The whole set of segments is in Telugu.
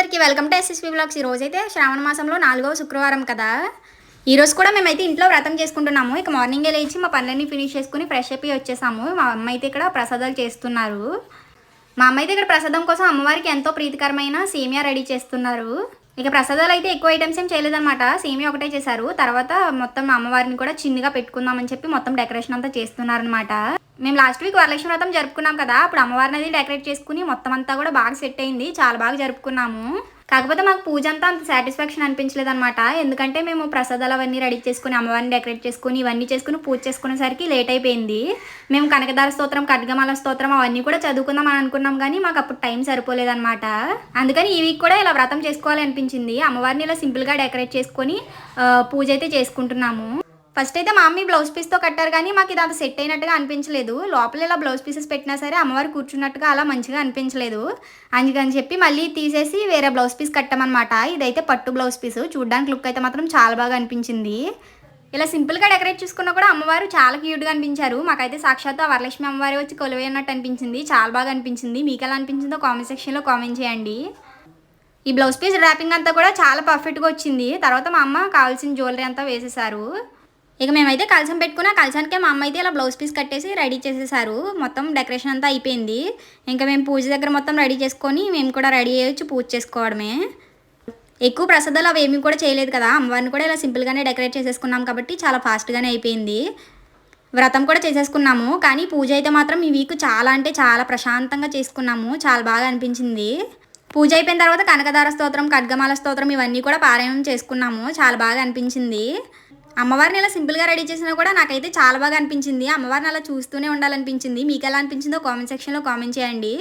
అందరికీ వెల్కమ్ టు ఎస్ఎస్పీ బ్లాగ్స్ ఈ రోజు అయితే శ్రావణ మాసంలో నాలుగవ శుక్రవారం కదా. ఈ రోజు కూడా మేమైతే ఇంట్లో వ్రతం చేసుకుంటున్నాము. ఇక మార్నింగే లేచి మా పనులన్నీ ఫినిష్ చేసుకుని ఫ్రెష్ అయిపోయి వచ్చేసాము. మా అమ్మ అయితే ఇక్కడ ప్రసాదాలు చేస్తున్నారు. మా అమ్మ అయితే ఇక్కడ ప్రసాదం కోసం అమ్మవారికి ఎంతో ప్రీతికరమైన సేమియా రెడీ చేస్తున్నారు. ఇక ప్రసాదాలు అయితే ఎక్కువ ఐటమ్స్ ఏం చేయలేదన్నమాట. సేమియా ఒకటే చేశారు. తర్వాత మొత్తం మా అమ్మవారిని కూడా చిన్నగా పెట్టుకుందామని చెప్పి మొత్తం డెకరేషన్ అంతా చేస్తున్నారనమాట మేము లాస్ట్ వీక్ వరలక్ష్మి వ్రతం జరుపుకున్నాం కదా అప్పుడు అమ్మవారిని డెకరేట్ చేసుకుని మొత్తం అంతా కూడా బాగా సెట్ అయింది చాలా బాగా జరుపుకున్నాము. కాకపోతే మాకు పూజ అంతా అంత సాటిస్ఫాక్షన్ అనిపించలేదు అనమాట ఎందుకంటే మేము ప్రసాదాలు అవన్నీ రెడీ చేసుకుని అమ్మవారిని డెకరేట్ చేసుకుని ఇవన్నీ చేసుకుని పూజ చేసుకునేసరికి లేట్ అయిపోయింది. మేము కనకదార స్తోత్రం ఖడ్గమాల స్తోత్రం అవన్నీ కూడా చదువుకుందాం అని అనుకున్నాం కానీ మాకు అప్పుడు టైం సరిపోలేదన్నమాట. అందుకని ఈ వీక్ కూడా ఇలా వ్రతం చేసుకోవాలి అనిపించింది. అమ్మవారిని ఇలా సింపుల్గా డెకరేట్ చేసుకొని పూజ అయితే చేసుకుంటున్నాము. ఫస్ట్ అయితే మా మమ్మీ బ్లౌజ్ పీస్తో కట్టారు కానీ మాకు ఇది అంత సెట్ అయినట్టుగా అనిపించలేదు. లోపల ఇలా బ్లౌజ్ పీసెస్ పెట్టినా సరే అమ్మవారు కూర్చున్నట్టుగా అలా మంచిగా అనిపించలేదు. అందుకని చెప్పి మళ్ళీ తీసేసి వేరే బ్లౌజ్ పీస్ కట్టామన్నమాట. ఇదైతే పట్టు బ్లౌజ్ పీస్. చూడడానికి లుక్ అయితే మాత్రం చాలా బాగా అనిపించింది. ఇలా సింపుల్గా డెకరేట్ చేసుకున్నా కూడా అమ్మవారు చాలా క్యూట్గా అనిపించారు. మాకైతే సాక్షాత్తు ఆ వరలక్ష్మి అమ్మవారి వచ్చి కొలువై అన్నట్టు అనిపించింది. చాలా బాగా అనిపించింది. మీకు ఎలా అనిపించిందో కామెంట్ సెక్షన్లో కామెంట్ చేయండి. ఈ బ్లౌజ్ పీస్ ర్యాపింగ్ అంతా కూడా చాలా పర్ఫెక్ట్గా వచ్చింది. తర్వాత మా అమ్మ కావాల్సిన జ్యువెలరీ అంతా వేసేసారు. ఇక మేమైతే కలసం పెట్టుకున్న కలసానికే మా అమ్మ అయితే ఇలా బ్లౌజ్ పీస్ కట్టేసి రెడీ చేసేసారు. మొత్తం డెకరేషన్ అంతా అయిపోయింది. ఇంకా మేము పూజ దగ్గర మొత్తం రెడీ చేసుకొని మేము కూడా రెడీ అయ్యొచ్చు పూజ చేసుకోవడమే. ఎక్కువ ప్రసాదాలు అవి ఏమీ కూడా చేయలేదు కదా. అమ్మవారిని కూడా ఇలా సింపుల్గానే డెకరేట్ చేసేసుకున్నాం కాబట్టి చాలా ఫాస్ట్గానే అయిపోయింది. వ్రతం కూడా చేసేసుకున్నాము. కానీ పూజ అయితే మాత్రం ఈ వీక్ చాలా అంటే చాలా ప్రశాంతంగా చేసుకున్నాము. చాలా బాగా అనిపించింది. పూజ అయిపోయిన తర్వాత కనకదార స్తోత్రం ఖడ్గమాల స్తోత్రం ఇవన్నీ కూడా పారాయణం చేసుకున్నాము. చాలా బాగా అనిపించింది. అమ్మవారిని ఇలా సింపుల్గా రెడీ చేసినా కూడా నాకైతే చాలా బాగా అనిపించింది. అమ్మవారిని అలా చూస్తూనే ఉండాలనిపించింది. మీకు ఎలా అనిపించిందో కామెంట్ సెక్షన్లో కామెంట్ చేయండి.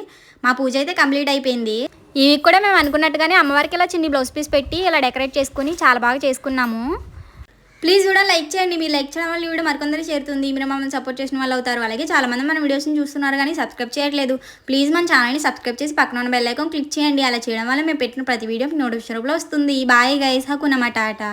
మా పూజ అయితే కంప్లీట్ అయిపోయింది. ఇవి కూడా మేము అనుకున్నట్టుగానే అమ్మవారికి ఇలా చిన్ని బ్లౌజ్ పీస్ పెట్టి ఇలా డెకరేట్ చేసుకుని చాలా బాగా చేసుకున్నాము. ప్లీజ్ కూడా లైక్ చేయండి. మీరు లైక్ చేయడం వల్ల వీడియో మరికొందరు చేరుతుంది. మీరు మమ్మల్ని సపోర్ట్ చేసిన వాళ్ళు అవుతారు. అలాగే చాలామంది మన వీడియోస్ని చూస్తున్నారు కానీ సబ్స్క్రైబ్ చేయట్లేదు. ప్లీజ్ మన ఛానల్ని సబ్స్క్రైబ్ చేసి పక్కన ఉన్న బెల్ ఐకాన్ క్లిక్ చేయండి. అలా చేయడం వల్ల మేము పెట్టిన ప్రతి వీడియో నోటిఫికేషన్ రూపంలో వస్తుంది. బాయ్ గైస్ హకున్నమాట ఆట.